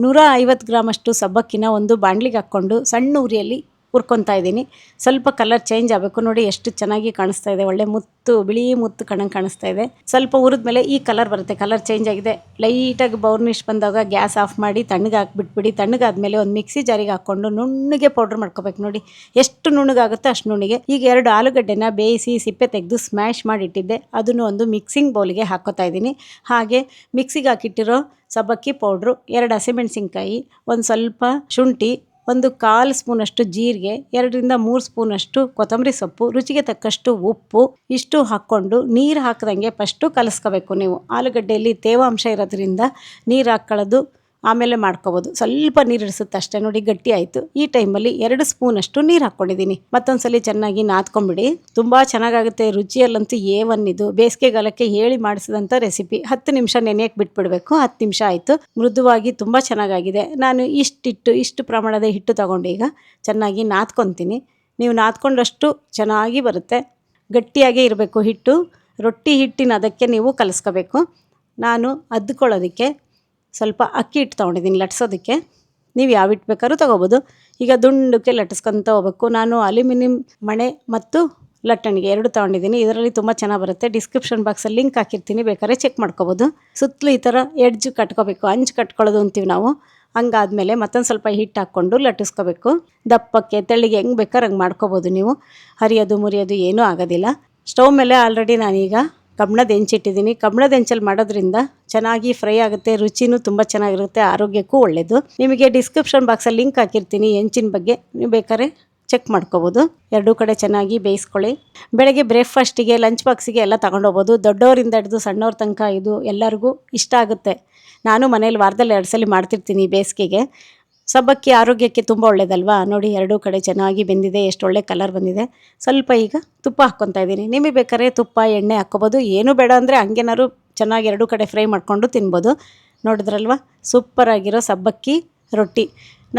ನೂರ ಐವತ್ತು ಗ್ರಾಮಷ್ಟು ಸಬ್ಬಕ್ಕಿನ ಒಂದು ಬಾಣಲಿಗೆ ಹಾಕ್ಕೊಂಡು ಸಣ್ಣ ಉರಿಯಲ್ಲಿ ಹುರ್ಕೊತಾ ಇದ್ದೀನಿ. ಸ್ವಲ್ಪ ಕಲರ್ ಚೇಂಜ್ ಆಗಬೇಕು. ನೋಡಿ ಎಷ್ಟು ಚೆನ್ನಾಗಿ ಕಾಣಿಸ್ತಾ ಇದೆ. ಒಳ್ಳೆ ಮುತ್ತು, ಬಿಳಿ ಮುತ್ತು ಕಣಂಗೆ ಕಾಣಿಸ್ತಾ ಇದೆ. ಸ್ವಲ್ಪ ಹುರಿದ್ಮೇಲೆ ಈ ಕಲರ್ ಬರುತ್ತೆ. ಕಲರ್ ಚೇಂಜ್ ಆಗಿದೆ. ಲೈಟಾಗಿ ಬೌರ್ನಿಶ್ ಬಂದಾಗ ಗ್ಯಾಸ್ ಆಫ್ ಮಾಡಿ ತಣ್ಣಗೆ ಹಾಕ್ಬಿಟ್ಬಿಡಿ. ತಣ್ಣಗಾದ್ಮೇಲೆ ಒಂದು ಮಿಕ್ಸಿ ಜಾರಿಗೆ ಹಾಕ್ಕೊಂಡು ನುಣ್ಣಗೆ ಪೌಡ್ರ್ ಮಾಡ್ಕೋಬೇಕು. ನೋಡಿ ಎಷ್ಟು ನುಣ್ಣಗಾಗುತ್ತೆ ಅಷ್ಟು ನುಣ್ಣಗೆ. ಈಗ ಎರಡು ಆಲೂಗಡ್ಡೆನ ಬೇಯಿಸಿ ಸಿಪ್ಪೆ ತೆಗೆದು ಸ್ಮ್ಯಾಶ್ ಮಾಡಿ ಇಟ್ಟಿದ್ದೆ. ಅದನ್ನು ಒಂದು ಮಿಕ್ಸಿಂಗ್ ಬೌಲ್ಗೆ ಹಾಕೋತಾ ಇದ್ದೀನಿ. ಹಾಗೆ ಮಿಕ್ಸಿಗೆ ಹಾಕಿಟ್ಟಿರೋ ಸಬ್ಬಕ್ಕಿ ಪೌಡ್ರು ಎರಡು ಹಸಿಮೆಣಸಿನ್ಕಾಯಿ, ಒಂದು ಸ್ವಲ್ಪ ಶುಂಠಿ ಒಂದು ಕಾಲು ಸ್ಪೂನಷ್ಟು ಜೀರಿಗೆ, ಎರಡರಿಂದ ಮೂರು ಸ್ಪೂನಷ್ಟು ಕೊತ್ತಂಬರಿ ಸೊಪ್ಪು, ರುಚಿಗೆ ತಕ್ಕಷ್ಟು ಉಪ್ಪು, ಇಷ್ಟು ಹಾಕ್ಕೊಂಡು ನೀರು ಹಾಕ್ದಂಗೆ ಫಸ್ಟು ಕಲಸ್ಕೋಬೇಕು ನೀವು. ಆಲೂಗಡ್ಡೆಯಲ್ಲಿ ತೇವಾಂಶ ಇರೋದ್ರಿಂದ ನೀರು ಹಾಕ್ಕೊಳ್ಳೋದು ಆಮೇಲೆ ಮಾಡ್ಕೋಬೋದು. ಸ್ವಲ್ಪ ನೀರು ಇಡಿಸುತ್ತೆ ಅಷ್ಟೇ. ನೋಡಿ, ಗಟ್ಟಿ ಆಯಿತು. ಈ ಟೈಮಲ್ಲಿ ಎರಡು ಸ್ಪೂನಷ್ಟು ನೀರು ಹಾಕ್ಕೊಂಡಿದ್ದೀನಿ. ಮತ್ತೊಂದ್ಸಲಿ ಚೆನ್ನಾಗಿ ನಾದ್ಕೊಂಬಿಡಿ. ತುಂಬ ಚೆನ್ನಾಗಾಗುತ್ತೆ. ರುಚಿಯಲ್ಲಂತೂ ಏ ಒನ್ ಇದು. ಬೇಸಿಗೆಗಾಲಕ್ಕೆ ಹೇಳಿ ಮಾಡಿಸಿದಂಥ ರೆಸಿಪಿ. ಹತ್ತು ನಿಮಿಷ ನೆನೆಯಕ್ಕೆ ಬಿಟ್ಬಿಡಬೇಕು. ಹತ್ತು ನಿಮಿಷ ಆಯಿತು. ಮೃದುವಾಗಿ ತುಂಬ ಚೆನ್ನಾಗಾಗಿದೆ. ನಾನು ಇಷ್ಟಿಟ್ಟು, ಇಷ್ಟು ಪ್ರಮಾಣದ ಹಿಟ್ಟು ತಗೊಂಡು ಈಗ. ಚೆನ್ನಾಗಿ ನಾದ್ಕೊತೀನಿ. ನೀವು ನಾದ್ಕೊಂಡಷ್ಟು ಚೆನ್ನಾಗಿ ಬರುತ್ತೆ. ಗಟ್ಟಿಯಾಗೇ ಇರಬೇಕು ಹಿಟ್ಟು. ರೊಟ್ಟಿ ಹಿಟ್ಟಿನ ಅದಕ್ಕೆ ನೀವು ಕಲಿಸ್ಕೋಬೇಕು. ನಾನು ಅದ್ಕೊಳ್ಳೋದಕ್ಕೆ ಸ್ವಲ್ಪ ಅಕ್ಕಿ ಹಿಟ್ಟು ತೊಗೊಂಡಿದ್ದೀನಿ ಲಟ್ಸೋದಕ್ಕೆ. ನೀವು ಯಾವ ಹಿಟ್ಟು ಬೇಕಾದ್ರೂ ತೊಗೋಬೋದು. ಈಗ ದುಂಡಕ್ಕೆ ಲಟ್ಟಿಸ್ಕೊತ ಹೋಗ್ಬೇಕು. ನಾನು ಅಲ್ಯೂಮಿನಿಯಂ, ಮಣೆ ಮತ್ತು ಲಟ್ಟಣಿಗೆ ಎರಡು ತೊಗೊಂಡಿದ್ದೀನಿ. ಇದರಲ್ಲಿ ತುಂಬ ಚೆನ್ನಾಗಿ ಬರುತ್ತೆ. ಡಿಸ್ಕ್ರಿಪ್ಷನ್ ಬಾಕ್ಸಲ್ಲಿ ಲಿಂಕ್ ಹಾಕಿರ್ತೀನಿ. ಬೇಕಾದ್ರೆ ಚೆಕ್ ಮಾಡ್ಕೋಬೋದು. ಸುತ್ತಲೂ ಈ ಥರ ಎಡ್ಜ್ ಕಟ್ಕೋಬೇಕು. ಅಂಚು ಕಟ್ಕೊಳ್ಳೋದು ಅಂತೀವಿ ನಾವು. ಹಂಗಾದ್ಮೇಲೆ ಮತ್ತೊಂದು ಸ್ವಲ್ಪ ಹಿಟ್ಟು ಹಾಕ್ಕೊಂಡು ಲಟ್ಟಿಸ್ಕೋಬೇಕು. ದಪ್ಪಕ್ಕೆ, ತೆಳ್ಳಿಗೆ ಹೆಂಗೆ ಬೇಕಾದ್ರೆ ಹಂಗೆ ಮಾಡ್ಕೋಬೋದು ನೀವು. ಹರಿಯೋದು, ಮುರಿಯೋದು ಏನೂ ಆಗೋದಿಲ್ಲ. ಸ್ಟವ್ ಮೇಲೆ ಆಲ್ರೆಡಿ ನಾನೀಗ ಕಬ್ಣದ ಹೆಂಚಿಟ್ಟಿದ್ದೀನಿ. ಕಬ್ಣದ ಹೆಂಚಲ್ಲಿ ಮಾಡೋದ್ರಿಂದ ಚೆನ್ನಾಗಿ ಫ್ರೈ ಆಗುತ್ತೆ, ರುಚಿನೂ ತುಂಬ ಚೆನ್ನಾಗಿರುತ್ತೆ, ಆರೋಗ್ಯಕ್ಕೂ ಒಳ್ಳೆಯದು ನಿಮಗೆ ಡಿಸ್ಕ್ರಿಪ್ಷನ್ ಬಾಕ್ಸಲ್ಲಿ ಲಿಂಕ್ ಹಾಕಿರ್ತೀನಿ, ಹೆಂಚಿನ ಬಗ್ಗೆ. ನೀವು ಬೇಕಾದ್ರೆ ಚೆಕ್ ಮಾಡ್ಕೋಬೋದು. ಎರಡೂ ಕಡೆ ಚೆನ್ನಾಗಿ ಬೇಯಿಸ್ಕೊಳ್ಳಿ. ಬೆಳಗ್ಗೆ ಬ್ರೇಕ್ಫಾಸ್ಟಿಗೆ, ಲಂಚ್ ಬಾಕ್ಸಿಗೆ ಎಲ್ಲ ತಗೊಂಡೋಗ್ಬೋದು. ದೊಡ್ಡವರಿಂದ ಹಿಡಿದು ಸಣ್ಣವ್ರ ತನಕ ಇದು ಎಲ್ಲರಿಗೂ ಇಷ್ಟ ಆಗುತ್ತೆ. ನಾನು ಮನೇಲಿ ವಾರದಲ್ಲಿ ಎರಡು ಸಲ ಮಾಡ್ತಿರ್ತೀನಿ ಬೇಸಿಗೆಗೆ. ಸಬ್ಬಕ್ಕಿ ಆರೋಗ್ಯಕ್ಕೆ ತುಂಬ ಒಳ್ಳೇದಲ್ವಾ? ನೋಡಿ, ಎರಡೂ ಕಡೆ ಚೆನ್ನಾಗಿ ಬೆಂದಿದೆ, ಎಷ್ಟು ಒಳ್ಳೆ ಕಲರ್ ಬಂದಿದೆ. ಸ್ವಲ್ಪ ಈಗ ತುಪ್ಪ ಹಾಕ್ಕೊತಾ ಇದ್ದೀನಿ. ನಿಮಗೆ ಬೇಕಾದ್ರೆ ತುಪ್ಪ, ಎಣ್ಣೆ ಹಾಕ್ಕೋಬೋದು. ಏನೂ ಬೇಡ ಅಂದರೆ ಹಂಗೇನಾದ್ರು ಚೆನ್ನಾಗಿ ಎರಡೂ ಕಡೆ ಫ್ರೈ ಮಾಡಿಕೊಂಡು ತಿನ್ಬೋದು. ನೋಡಿದ್ರಲ್ವ? ಸೂಪರಾಗಿರೋ ಸಬ್ಬಕ್ಕಿ ರೊಟ್ಟಿ.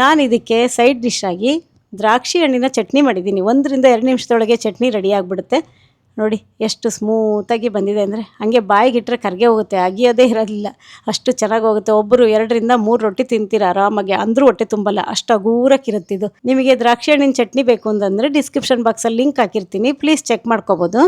ನಾನು ಇದಕ್ಕೆ ಸೈಡ್ ಡಿಶ್ ಆಗಿ ದ್ರಾಕ್ಷಿ ಹಣ್ಣಿನ ಚಟ್ನಿ ಮಾಡಿದ್ದೀನಿ. ಒಂದರಿಂದ ಎರಡು ನಿಮಿಷದೊಳಗೆ ಚಟ್ನಿ ರೆಡಿ ಆಗಿಬಿಡುತ್ತೆ. ನೋಡಿ ಎಷ್ಟು ಸ್ಮೂತಾಗಿ ಬಂದಿದೆ ಅಂದರೆ ಹಾಗೆ ಬಾಯಿಗಿಟ್ಟರೆ ಕರ್ಗೆ ಹೋಗುತ್ತೆ, ಅಗಿಯೋದೇ ಇರೋದಿಲ್ಲ ಅಷ್ಟು ಚೆನ್ನಾಗಿ ಹೋಗುತ್ತೆ. ಒಬ್ಬರು ಎರಡರಿಂದ ಮೂರು ರೊಟ್ಟಿ ತಿಂತೀರ ಆರಾಮಾಗಿ, ಅಂದರೂ ಹೊಟ್ಟೆ ತುಂಬಲ್ಲ. ಅಷ್ಟು ಅಗೂರಕ್ಕಿರುತ್ತಿದ್ದು ನಿಮಗೆ ದ್ರಾಕ್ಷಿ ಹಣ್ಣಿನ ಚಟ್ನಿ ಬೇಕು ಅಂತಂದರೆ ಡಿಸ್ಕ್ರಿಪ್ಷನ್ ಬಾಕ್ಸಲ್ಲಿ ಲಿಂಕ್ ಹಾಕಿರ್ತೀನಿ. ಪ್ಲೀಸ್ ಚೆಕ್ ಮಾಡ್ಕೋಬೋದು.